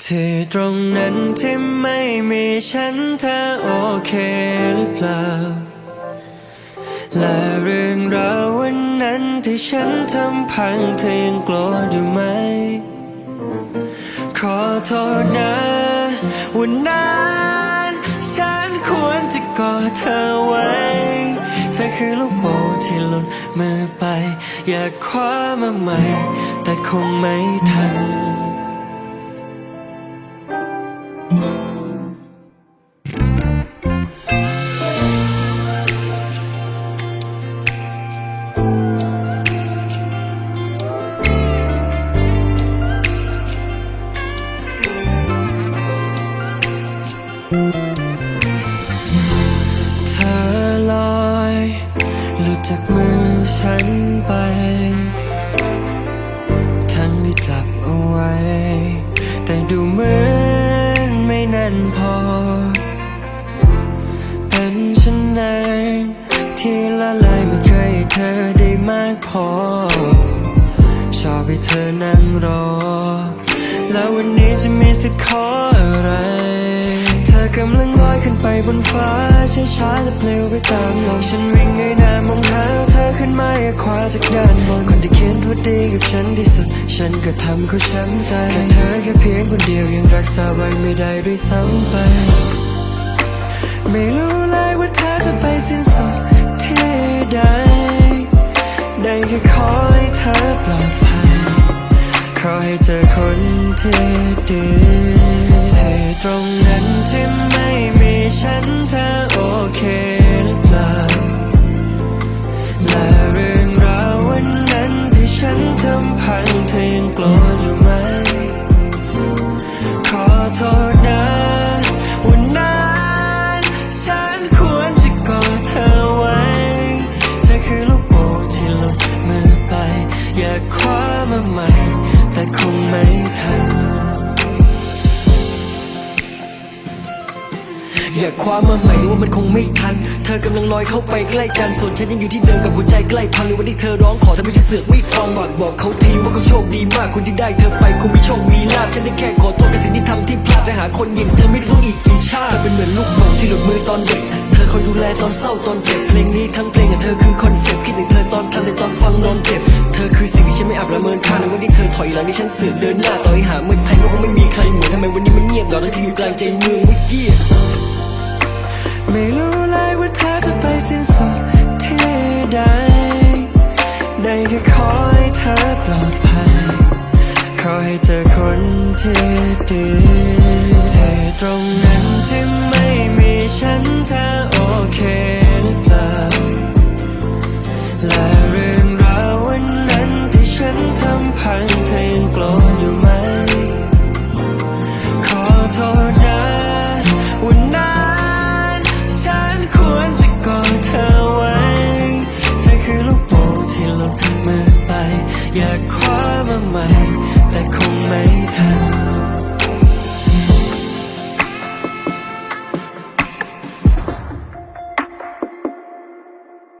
ที่ตรงนั้นที่ไม่มีฉันเธอโอเคหรือเปล่า และเรื่องราววันนั้นที่ฉันทำพังเธอยังโกรธอยู่ไหม ขอโทษนะวันนั้นฉันควรจะกอดเธอไว้ เธอคือลูกโป่งที่หลุดมือไป อยากคว้ามาใหม่ แต่คงไม่ทัน เธอลอยหลุดจากมือฉันไป ทั้งที่จับเอาไว้ แต่ดูเหมือนไม่แน่นพอ เป็นฉันเองที่ละลายไม่เคยให้เธอได้มากพอ ชอบให้เธอนั่งรอ แล้ววันนี้จะมีสิทธิ์ขออะไร อกำลังลอยขึ้นไปบนฟ้าช้าๆและเพลวไปตามลมฉันวิ่งให้หน้ามองหาเธอขึ้นมาอย่าคว้าจากด้านบนคนที่คิดว่าดีกับฉันที่สุด ฉันก็ทำเขาช้ำใจแต่เธอแค่เพียงคนเดียวยังรักษาไว้ไม่ได้ด้วยซ้ำไป ไม่รู้เลยว่าเธอจะไปสิ้นสุดที่ใดได้แค่ขอให้เธอปลอดภัย ขอให้เจอคนที่ดีที่ตรงนั้นที่ไม่มีฉันเธอโอเคหรือเปล่าและเรื่องราววันนั้นที่ฉันทำพังเธอยังโกรธอยู่ไหม ขอโทษนะ อยากคว้ามาใหม่แต่ว่ามันคงไม่ทัน เธอกำลังลอยเข้าไปใกล้จันทร์ส่วนฉันยังอยู่ที่เดิมกับหัวใจใกล้พังในวันที่เธอร้องขอทำไมฉันเสือกไม่ฟังฝากบอกเขาทีว่าเขาโชคดีมากคนที่ได้เธอไปคงมีโชคมีลาภฉันได้แค่ขอโทษกับสิ่งที่ทำที่พลาดจะหาคนอย่างเธอไม่รู้ต้องอีกกี่ชาติเธอเป็นเหมือนลูกโป่งที่หลุดมือตอนเด็กเธอคอยดูแลตอนเศร้าตอนเจ็บเพลงนี้ทั้งเพลงกับเธอคือคอนเซ็ปต์คิดถึงเธอตอนทำแต่ตอนฟังนอนเจ็บเธอคือสิ่งที่ฉันไม่อาจประเมินค่าในวันที่เธอถอยหลังที่ฉันเสือกเดินหน้าต่อยหาเมือไทยก็คงไม่มีใครเหมือนทำไมวันนี้มันเงียบเหงาทั้งที่อยู่กลางใจเมืองเมื่อกี้ ไม่รู้เลยว่าเธอจะไปสิ้นสุดที่ใด ได้แค่ขอให้เธอปลอดภัย ขอให้เจอคนที่ดีเธอตรงนั้นที่ ที่หลุดมือไป อยากคว้ามาใหม่ แต่คงไม่ทัน